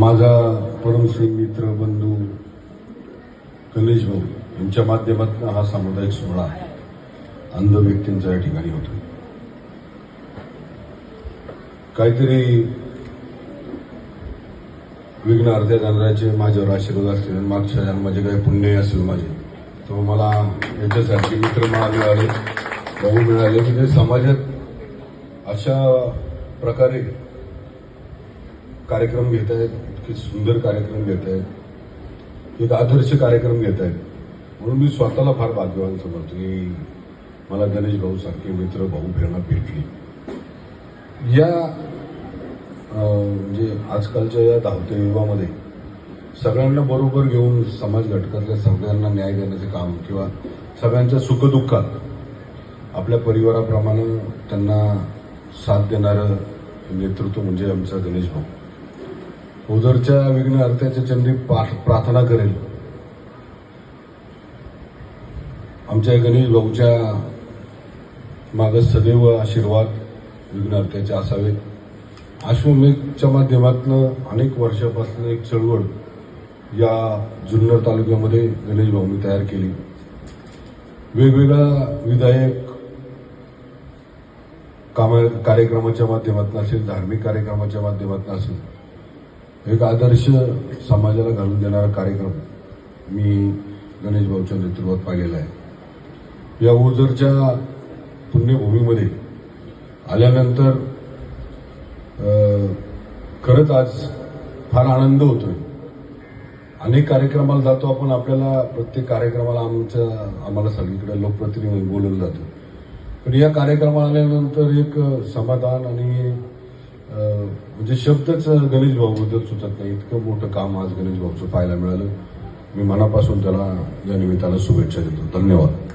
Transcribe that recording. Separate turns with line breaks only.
माझा परमश्री मित्र बंधू गणेश भाऊ यांच्या माध्यमातून हा सामुदायिक सोहळा अंध व्यक्तींचा या ठिकाणी होतो. काहीतरी विघ्न अर्ध्या जाणाऱ्याचे माझ्यावर आशीर्वाद असतील मागच्या जन्माचे काही पुण्य असेल माझे तर मला याच्यासारखे मित्र मला मिळाले भाऊ मिळाले. की ते समाजात अशा प्रकारे कार्यक्रम घेत आहेत इतके सुंदर कार्यक्रम घेत आहेत एक आदर्श कार्यक्रम घेत आहेत. म्हणून मी स्वतःला फार भाग्यवान समजतो की मला गणेश भाऊ सारखे मित्र भाऊ प्रेरणा भेटली. या म्हणजे आजकालच्या या धावत्या युगामध्ये सगळ्यांना बरोबर घेऊन समाज घटकातल्या सगळ्यांना न्याय देण्याचं काम किंवा सगळ्यांच्या सुखदुःखात आपल्या परिवाराप्रमाणे त्यांना साथ देणारं नेतृत्व म्हणजे आमचा गणेश भाऊ. उदरच्या विघ्न अर्त्याच्या चंदी प्रार्थना करेल. आमच्या गणेश भाऊच्या मागं सदैव आशीर्वाद विघ्न अर्त्याचे असावेत अश्वमेघच्या माध्यमातून अनेक वर्षापासून एक चळवळ या जुन्नर तालुक्यामध्ये गणेश भाऊनी तयार केली. वेगवेगळ्या विधायक काम कार्यक्रमाच्या माध्यमातून असेल धार्मिक कार्यक्रमाच्या माध्यमातून असेल एक आदर्श समाजाला घालून देणारा कार्यक्रम मी गणेश भाऊच्या नेतृत्वात पाहिलेला आहे. या ओझरच्या पुण्यभूमीमध्ये आल्यानंतर खरंच आज फार आनंद होतोय. अनेक कार्यक्रमाला जातो आपण आपल्याला प्रत्येक कार्यक्रमाला आमच्या आम्हाला सगळीकडे लोकप्रतिनिधी बोलवलं जातं. पण या कार्यक्रमाला आल्यानंतर एक समाधान आणि म्हणजे शब्दच गणेश भाऊबद्दल सुचत नाही. इतकं मोठं काम आज गणेश भाऊचं पाहायला मिळालं. मी मनापासून त्याला या निमित्तानं शुभेच्छा देतो. धन्यवाद.